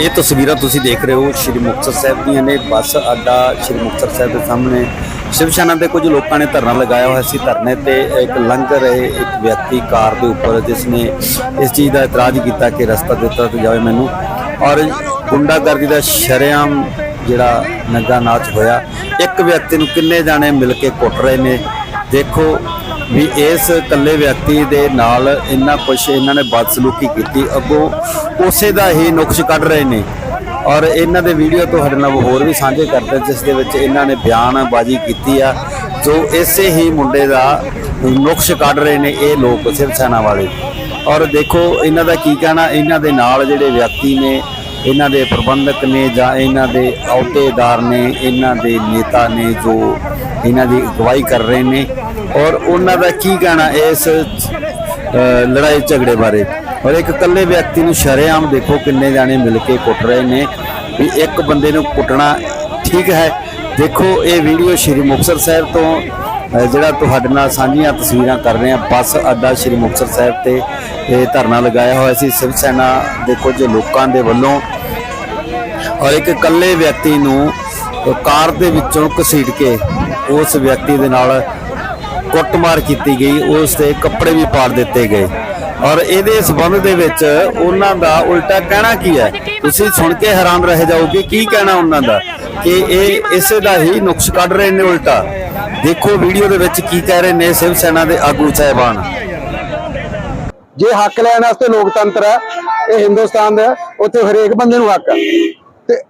ਇਹ ਤਸਵੀਰਾਂ ਤੁਸੀਂ ਦੇਖ ਰਹੇ ਹੋ ਸ਼੍ਰੀ ਮੁਕਤਸਰ ਸਾਹਿਬ ਦੀਆਂ ਨੇ। ਬੱਸ ਅੱਡਾ ਸ਼੍ਰੀ ਮੁਕਤਸਰ ਸਾਹਿਬ ਦੇ ਸਾਹਮਣੇ। ਸ਼ਿਵ ਸੈਨਾ ਦੇ ਕੁਝ ਲੋਕਾਂ ਨੇ ਧਰਨਾ ਲਗਾਇਆ ਹੋਇਆ ਸੀ। ਧਰਨੇ ਤੇ ਇੱਕ ਲੰਘ ਰਹੇ ਇੱਕ ਵਿਅਕਤੀ ਕਾਰ ਦੇ ਉੱਪਰ, ਜਿਸ ਨੇ ਇਸ ਚੀਜ਼ ਦਾ ਇਤਰਾਜ਼ ਕੀਤਾ ਕਿ ਰਸਤਾ ਦਿੱਤਾ ਤੇ ਜਾਵੇ ਮੈਨੂੰ। ਔਰ ਗੁੰਡਾਗਰਦੀ ਦਾ ਸ਼ਰੇਆਮ ਜਿਹੜਾ ਨੰਗਾ ਨਾਚ ਹੋਇਆ। ਇੱਕ ਵਿਅਕਤੀ ਨੂੰ ਕਿੰਨੇ ਜਾਣੇ ਮਿਲ ਕੇ ਕੁੱਟ ਰਹੇ ਨੇ। ਦੇਖੋ ਵੀ ਇਸ ਇਕੱਲੇ ਵਿਅਕਤੀ ਦੇ ਨਾਲ ਇੰਨਾ ਕੁਛ ਇਹਨਾਂ ਨੇ ਬਦਸਲੂਕੀ ਕੀਤੀ, ਅੱਗੋਂ ਉਸੇ ਦਾ ਹੀ ਨੁਕਸ ਕੱਢ ਰਹੇ ਨੇ। ਔਰ ਇਹਨਾਂ ਦੇ ਵੀਡੀਓ ਤੁਹਾਡੇ ਨਾਲ ਹੋਰ ਵੀ ਸਾਂਝੇ ਕਰਦੇ, ਜਿਸ ਦੇ ਵਿੱਚ ਇਹਨਾਂ ਨੇ ਬਿਆਨਬਾਜ਼ੀ ਕੀਤੀ ਆ, ਜੋ ਇਸੇ ਹੀ ਮੁੰਡੇ ਦਾ ਨੁਕਸ ਕੱਢ ਰਹੇ ਨੇ ਇਹ ਲੋਕ, ਸਿਵ ਸੈਨਾ ਵਾਲੇ। ਔਰ ਦੇਖੋ, ਇਹਨਾਂ ਦਾ ਕੀ ਕਹਿਣਾ, ਇਹਨਾਂ ਦੇ ਨਾਲ ਜਿਹੜੇ ਵਿਅਕਤੀ ਨੇ, ਇਹਨਾਂ ਦੇ ਪ੍ਰਬੰਧਕ ਨੇ ਜਾਂ ਇਹਨਾਂ ਦੇ ਅਹੁਦੇਦਾਰ ਨੇ, ਇਹਨਾਂ ਦੇ ਨੇਤਾ ਨੇ ਜੋ ਇਹਨਾਂ ਦੀ ਅਗਵਾਈ ਕਰ ਰਹੇ ਨੇ ਔਰ ਉਹਨਾਂ ਦਾ ਕੀ ਕਹਿਣਾ ਇਸ ਲੜਾਈ ਝਗੜੇ ਬਾਰੇ? ਔਰ ਇੱਕ ਇਕੱਲੇ ਵਿਅਕਤੀ ਨੂੰ ਸ਼ਰੇਆਮ ਦੇਖੋ ਕਿੰਨੇ ਜਾਣੇ ਮਿਲ ਕੇ ਕੁੱਟ ਰਹੇ ਨੇ। ਵੀ ਇੱਕ ਬੰਦੇ ਨੂੰ ਕੁੱਟਣਾ ਠੀਕ ਹੈ। ਦੇਖੋ, ਇਹ ਵੀਡੀਓ ਸ਼੍ਰੀ ਮੁਕਤਸਰ ਸਾਹਿਬ ਤੋਂ ਜਿਹੜਾ ਤੁਹਾਡੇ ਨਾਲ ਸਾਂਝੀਆਂ ਤਸਵੀਰਾਂ ਕਰ ਰਹੇ ਹਾਂ। ਬੱਸ ਅੱਡਾ ਸ਼੍ਰੀ ਮੁਕਤਸਰ ਸਾਹਿਬ ਤੇ ਇਹ ਧਰਨਾ ਲਗਾਇਆ ਹੋਇਆ ਸੀ। ਸਿਵ ਸੈਨਾ ਦੇ ਕੁਝ ਲੋਕਾਂ ਦੇ ਵੱਲੋਂ ਔਰ ਇੱਕ ਇਕੱਲੇ ਵਿਅਕਤੀ ਨੂੰ ਕਾਰ ਦੇ ਵਿੱਚੋਂ ਘਸੀਟ ਕੇ ਉਸ ਵਿਅਕਤੀ ਦੇ ਨਾਲ ਕੁੱਟਮਾਰ ਕੀਤੀ ਗਈ, ਉਸ ਦੇ ਕੱਪੜੇ ਵੀ ਪਾੜ ਦਿੱਤੇ ਗਏ। ਔਰ ਇਹਦੇ ਸਬੰਧ ਦੇ ਵਿੱਚ ਉਹਨਾਂ ਦਾ ਉਲਟਾ ਕਹਿਣਾ ਕੀ ਹੈ? ਤੁਸੀਂ ਸੁਣ ਕੇ ਹੈਰਾਨ ਰਹਿ ਜਾਓਗੇ, ਕੀ ਕਹਿਣਾ ਉਹਨਾਂ ਦਾ? ਕਿ ਇਹ ਇਸੇ ਦਾ ਹੀ ਨੁਕਸ ਕੱਢ ਰਹੇ ਨੇ ਉਲਟਾ। ਦੇਖੋ ਵੀਡੀਓ ਦੇ ਵਿੱਚ ਕੀ ਕਹਿ ਰਹੇ ਨੇ ਸਿਵ ਸੈਨਾ ਦੇ ਆਗੂ ਸਾਹਿਬਾਨ। ਜੇ ਹੱਕ ਲੈਣ ਵਾਸਤੇ ਲੋਕਤੰਤਰ ਹੈ, ਇਹ ਹਿੰਦੁਸਤਾਨ ਦਾ ਉੱਥੇ ਹਰੇਕ ਬੰਦੇ ਨੂੰ ਹੱਕ ਹੈ। ਤੇ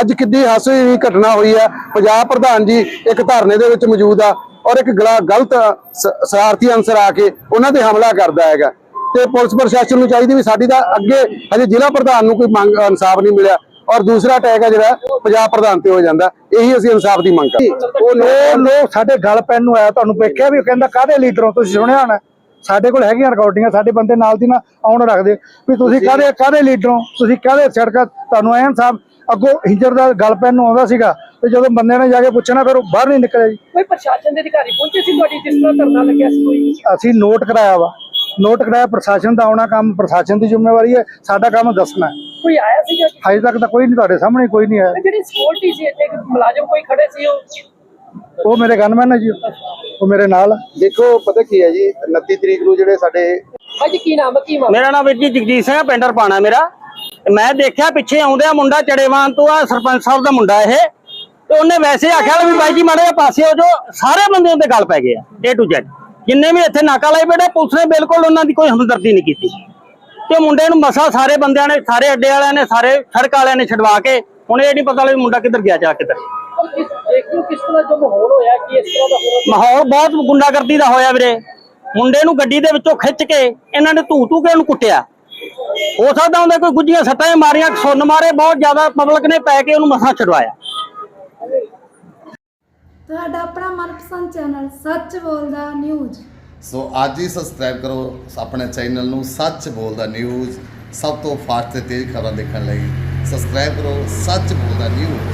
ਅੱਜ ਕਿੰਨੀ ਹਾਸੇ ਦੀ ਘਟਨਾ ਹੋਈ ਹੈ। ਪੰਜਾਬ ਪ੍ਰਧਾਨ ਜੀ ਇੱਕ ਧਰਨੇ ਦੇ ਵਿੱਚ ਮੌਜੂਦ ਆ। ਔਰ ਇੱਕ ਗਲਾ ਗਲਤ ਸ਼ਰਾਰਤੀ ਅੰਸਰ ਆ ਕੇ ਉਹਨਾਂ ਤੇ ਹਮਲਾ ਕਰਦਾ ਹੈਗਾ। ਤੇ ਪੁਲਿਸ ਪ੍ਰਸ਼ਾਸਨ ਨੂੰ ਚਾਹੀਦੀ ਵੀ ਸਾਡੀ ਤਾਂ ਅੱਗੇ ਹਜੇ ਜ਼ਿਲ੍ਹਾ ਪ੍ਰਧਾਨ ਨੂੰ ਕੋਈ ਮੰਗ ਇਨਸਾਫ ਨਹੀਂ ਮਿਲਿਆ। ਔਰ ਦੂਸਰਾ ਅਟੈਕ ਹੈ ਜਿਹੜਾ ਪੰਜਾਬ ਪ੍ਰਧਾਨ ਤੇ ਹੋ ਜਾਂਦਾ। ਇਹੀ ਅਸੀਂ ਇਨਸਾਫ ਦੀ ਮੰਗ ਕਰਦੇ ਉਹ ਲੋਕ ਸਾਡੇ ਗੱਲ ਪੈਣ ਨੂੰ ਆਇਆ ਤੁਹਾਨੂੰ ਵੇਖਿਆ ਵੀ ਉਹ ਕਹਿੰਦਾ ਕਾਹਦੇ ਲੀਡਰੋਂ ਤੁਸੀਂ ਸੁਣਿਆ ਹੋਣਾ? ਸਾਡੇ ਕੋਲ ਹੈਗੀਆਂ ਰਿਕਾਰਡਿੰਗਾਂ ਸਾਡੇ ਬੰਦੇ ਨਾਲ ਦੀ ਨਾਲ ਆਉਣ ਰੱਖਦੇ। ਵੀ ਤੁਸੀਂ ਕਾਹਦੇ ਕਾਹਦੇ ਲੀਡਰੋਂ? ਤੁਸੀਂ ਕਾਹਦੇ ਸੜਕਾਂ ਤੁਹਾਨੂੰ ਐਨ ਸਾਹਿਬ ਅੱਗੋਂ ਹਿੰਜਰ ਦਾ ਗੱਲ ਪੈਣ ਨੂੰ ਆਉਂਦਾ ਸੀਗਾ ਤੇ ਜਦੋਂ ਬੰਦੇ ਨੇ ਜਾ ਕੇ ਪੁੱਛਣਾ ਫਿਰ ਉਹ ਬਾਹਰ ਨਹੀਂ ਨਿਕਲਿਆ ਜੀ। ਕੋਈ ਪ੍ਰਸ਼ਾਸਨ ਦੇ ਅਧਿਕਾਰੀ ਪਹੁੰਚੇ ਸੀ ਤੁਹਾਡੀ ਜਿਸ ਤਰ੍ਹਾਂ ਧਰਨਾ ਲੱਗਿਆ ਸੀ ਕੋਈ? ਅਸੀਂ ਨੋਟ ਕਰਾਇਆ ਵਾ। ਨੋਟ ਕਰਾਇਆ ਪ੍ਰਸ਼ਾਸਨ ਦਾ ਆਉਣਾ ਕੰਮ ਪ੍ਰਸ਼ਾਸਨ ਦੀ ਜ਼ਿੰਮੇਵਾਰੀ ਹੈ ਸਾਡਾ ਕੰਮ ਦੱਸਣਾ ਹੈ। ਕੋਈ ਆਇਆ ਸੀਗਾ ਹਜੇ ਤੱਕ ਤਾਂ ਕੋਈ ਨਹੀਂ ਤੁਹਾਡੇ ਸਾਹਮਣੇ ਕੋਈ ਨਹੀਂ ਆਇਆ। ਜਿਹੜੀ ਸਿਕਿਉਰਿਟੀ ਸੀ ਇੱਥੇ ਇੱਕ ਮੁਲਾਜ਼ਮ ਕੋਈ ਖੜੇ ਸੀ ਉਹ? ਉਹ ਮੇਰੇ ਗਨਮੈਨ ਹੈ ਜੀ। ਉਹ ਮੇਰੇ ਨਾਲ। ਦੇਖੋ ਪਤਾ ਕੀ ਹੈ ਜੀ 29 ਤਰੀਕ ਨੂੰ ਜਿਹੜੇ ਸਾਡੇ ਭਾਜੀ ਕੀ ਨਾਮ ਹੈ, ਕੀ ਮਾਮਲਾ? ਮੇਰਾ ਨਾਮ ਵੀਰ ਜੀ ਜਗਜੀਤ ਸਿੰਘ ਹੈ ਪਿੰਡਰ ਪਾਣਾ ਮੇਰਾ। ਮੈਂ ਦੇਖਿਆ ਪਿੱਛੇ ਆਉਂਦਿਆ ਮੁੰਡਾ ਚੜੇਵਾਨ ਤੋਂ ਆ ਸਰਪੰਚ ਸਾਹਿਬ ਦਾ ਮੁੰਡਾ ਇਹ। ਤੇ ਉਹਨੇ ਵੈਸੇ ਆਖਿਆ ਵੀ ਬਾਈ ਜੀ ਮਾੜੇ ਪਾਸੇ ਹੋ ਜੋ ਸਾਰੇ ਬੰਦੇ ਉਹਦੇ ਗੱਲ ਪੈ ਗਏ ਆ A to Z ਜਿੰਨੇ ਵੀ ਇੱਥੇ ਨਾਕਾ ਲਾਈ ਬੈਠੇ ਪੁਲਿਸ ਨੇ ਬਿਲਕੁਲ ਉਹਨਾਂ ਦੀ ਕੋਈ ਹਮਦਰਦੀ ਨਹੀਂ ਕੀਤੀ। ਤੇ ਮੁੰਡੇ ਨੂੰ ਮਸਾ ਸਾਰੇ ਬੰਦਿਆਂ ਨੇ ਸਾਰੇ ਅੱਡੇ ਵਾਲਿਆਂ ਨੇ ਸਾਰੇ ਸੜਕ ਵਾਲਿਆਂ ਨੇ ਛਡਵਾ ਕੇ ਹੁਣ ਇਹ ਨਹੀਂ ਪਤਾ ਵੀ ਮੁੰਡਾ ਕਿੱਧਰ ਗਿਆ ਜਾ ਕਿੱਧਰ ਮਾਹੌਲ ਬਹੁਤ ਗੁੰਡਾਗਰਦੀ ਦਾ ਹੋਇਆ ਵੀਰੇ। ਮੁੰਡੇ ਨੂੰ ਗੱਡੀ ਦੇ ਵਿੱਚੋਂ ਖਿੱਚ ਕੇ ਇਹਨਾਂ ਨੇ ਧੂ ਧੂ ਕੇ ਉਹਨੂੰ ਕੁੱਟਿਆ। ਹੋ ਸਕਦਾ ਹੁੰਦਾ ਕੋਈ ਗੁੱਜੀਆਂ ਸੱਟਾਂ ਮਾਰੀਆਂ ਸੁੰਨ ਮਾਰੇ ਬਹੁਤ ਜ਼ਿਆਦਾ ਪਬਲਿਕ ਨੇ ਪੈ ਕੇ ਉਹਨੂੰ ਮਸਾਂ ਛਡਵਾਇਆ। ਤੁਹਾਡਾ ਆਪਣਾ ਮਨਪਸੰਦ ਚੈਨਲ ਸੱਚ ਬੋਲਦਾ ਨਿਊਜ਼। ਸੋ ਅੱਜ ਹੀ ਸਬਸਕ੍ਰਾਈਬ ਕਰੋ ਆਪਣੇ ਚੈਨਲ ਨੂੰ ਸੱਚ ਬੋਲਦਾ ਨਿਊਜ਼। ਸਭ ਤੋਂ ਫਾਸਟ ਤੇ ਤੇਜ਼ ਖਬਰਾਂ ਦੇਖਣ ਲਈ ਸਬਸਕ੍ਰਾਈਬ ਕਰੋ ਸੱਚ ਬੋਲਦਾ ਨਿਊਜ਼।